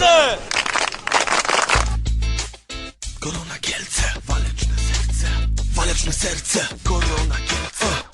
Kielce! Korona Kielce, waleczne serce, waleczne serce, Korona Kielce.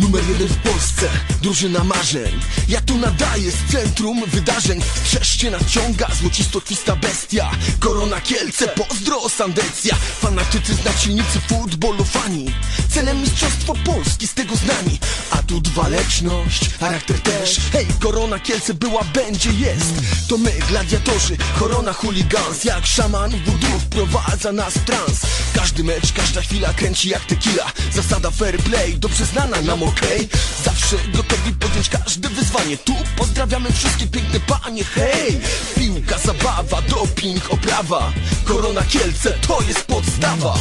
Numer jeden w Polsce, drużyna marzeń. Ja tu nadaję z centrum wydarzeń. Strzeżcie nadciąga złocisto-twista bestia. Korona Kielce, pozdro Sandecja. Fanatycy, znacznicy futbolu fani. Celem mistrzostwo Polski, z tego znani. A tu waleczność, charakter też. Hej, Korona Kielce była, będzie, jest. To my, gladiatorzy, korona chuligans. Jak szaman voodoo wprowadza nas w trans Każdy mecz, każda chwila kręci jak tequila. Zasada fair play, dobrze znana nam okej? Zawsze gotowi podjąć każde wyzwanie. Tu pozdrawiamy wszystkie piękne panie, hej! Piłka, zabawa, doping, oprawa. Korona Kielce, to jest podstawa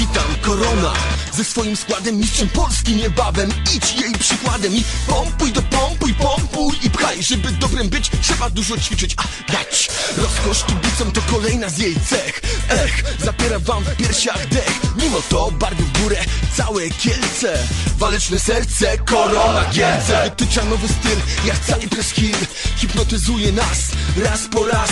Witam, Korona. Ze swoim składem mistrzem Polski niebawem. Idź jej przykładem i pompuj do pompuj, pompuj i pchaj. Żeby dobrym być, trzeba dużo ćwiczyć, a dać Rozkosz kibicom to kolejna z jej cech. Ech, zapiera wam w piersiach dech. Mimo to barwy w górę, całe Kielce. Waleczne serce, Korona Kielce Wytycza nowy styl, jak Cypress Hill Hipnotyzuje nas, raz po raz.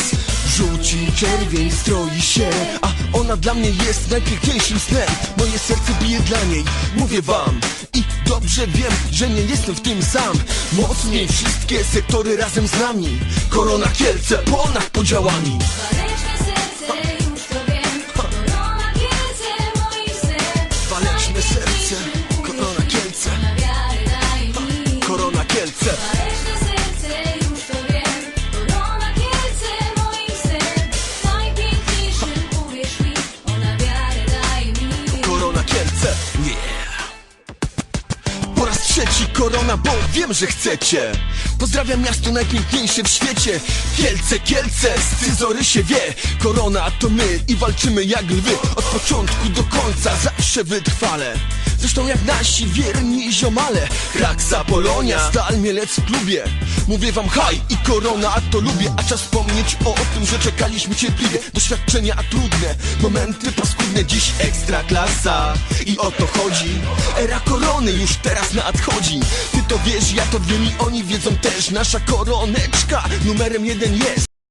Żółci, czerwień stroi się A ona dla mnie jest najpiękniejszym snem. Moje serce bije dla niej, mówię wam. I dobrze wiem, że nie jestem w tym sam. Mocniej wszystkie sektory razem z nami. Korona Kielce ponad podziałami serce, korona, bo wiem, że chcecie Pozdrawiam miasto najpiękniejsze w świecie. Kielce, Kielce, scyzory się wie. Korona to my i walczymy jak lwy. Od początku do końca, zawsze wytrwale. Zresztą jak nasi wierni ziomale. Kraksa, Polonia, Stal, Mielec w klubie. Mówię wam haj i korona to lubię. A czas wspomnieć o tym, że czekaliśmy cierpliwie. Doświadczenia trudne, momenty paskudne. Dziś ekstra klasa i o to chodzi. Era korony już teraz nadchodzi. Ty to wiesz, ja to wiem i oni wiedzą też Nasza koroneczka numerem jeden jest